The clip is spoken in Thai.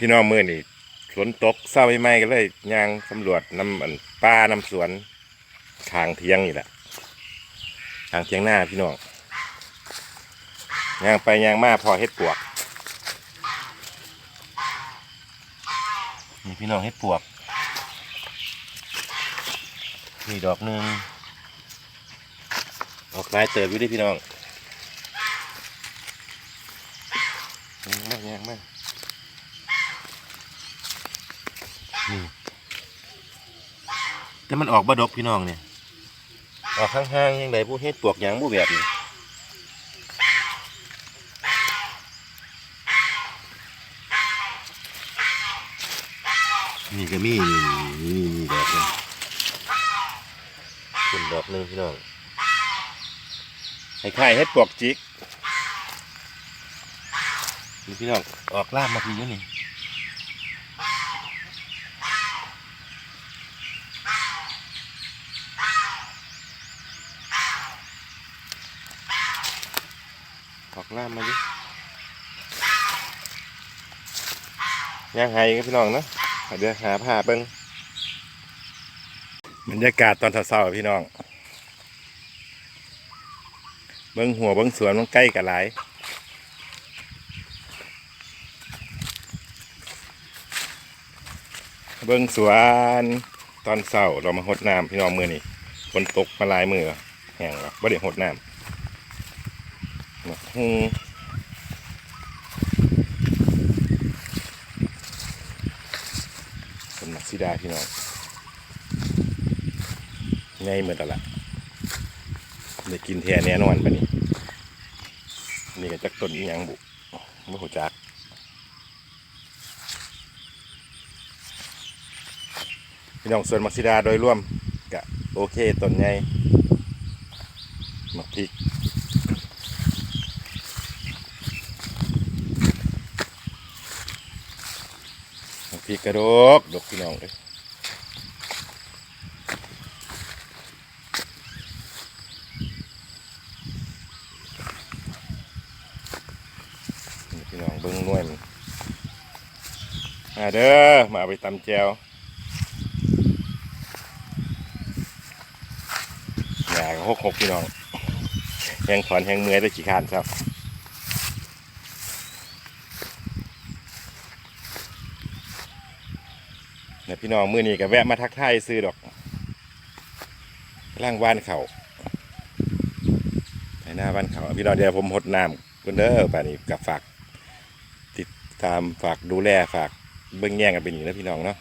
พี่น้องมือนี่ฝนตกเศร้าไม่ไหมก็เลยยางสำรวจน้ำอันป่าน้ำสวนทางเทียงนี่แหละทางเทียงหน้าพี่น้องยางไปยางมาพอเฮ็ดปวกนี่พี่น้องเฮ็ดปวกนี่ดอกหนึ่งดอกลายเติบอยู่ดิพี่น้องย่างมากยางมาก นี่แต่มันออกบดกพี่น้องเนี่ยออกข้างๆยังไงผู้เฮ็ดปวกหยางผู้แบบนี้นี่ก็มีนี่นี่นี่นี่ดอกหนึงคุณดอกหนึงพี่น้องให้ไข่เฮ็ดปวกจิกนี่พี่น้องออกล่ามมาทีอยู่นี่ ออกล่ามมาดิย่างไห้กันพี่น้องเนาะเดี๋ยวหาผ้าเบิ้งบรรยากาศตอนเช้าๆพี่น้อง เบิ้งหัวเบิ้งสวนมันใกล้กันหลายเบิ้งสวนตอนเช้าเรามาหดน้ำพี่น้องมือนี่ฝนตกมาลายมือแห้งแล้วไม่ได้หดน้ำ อืมเป็นมักซิดาพี่น้องไงเหมือนตละได้กินแท้แน่นอนปะนี่นี่ก็จักต้นอีหยังบุไม่หัวจักพี่น้องส่วนมักซิดาโดยรวมกะโอเคต้นใหญ่มักพริก พริกกระดกดกพี่น้องเลยพี่น้องเบิ้งนวลมันมาเด้อมาเอาไปตำแจวหยาก็หกหกพี่น้องแหงถอนแหงเมื่อยได้กี่ขานครับ เนี่ยพี่น้องมือนี้ก็แวะมาทักทายซื้อดอกร่างบ้านเขาไปหน้าบ้านเขาพี่น้องเดี๋ยวผมหดน้ำกันเด้อป่านนี้กับฝาก ติดตามฝากดูแลฝากเบิ้งแย่งกันเป็นอย่างนี้นะพี่น้องเนาะ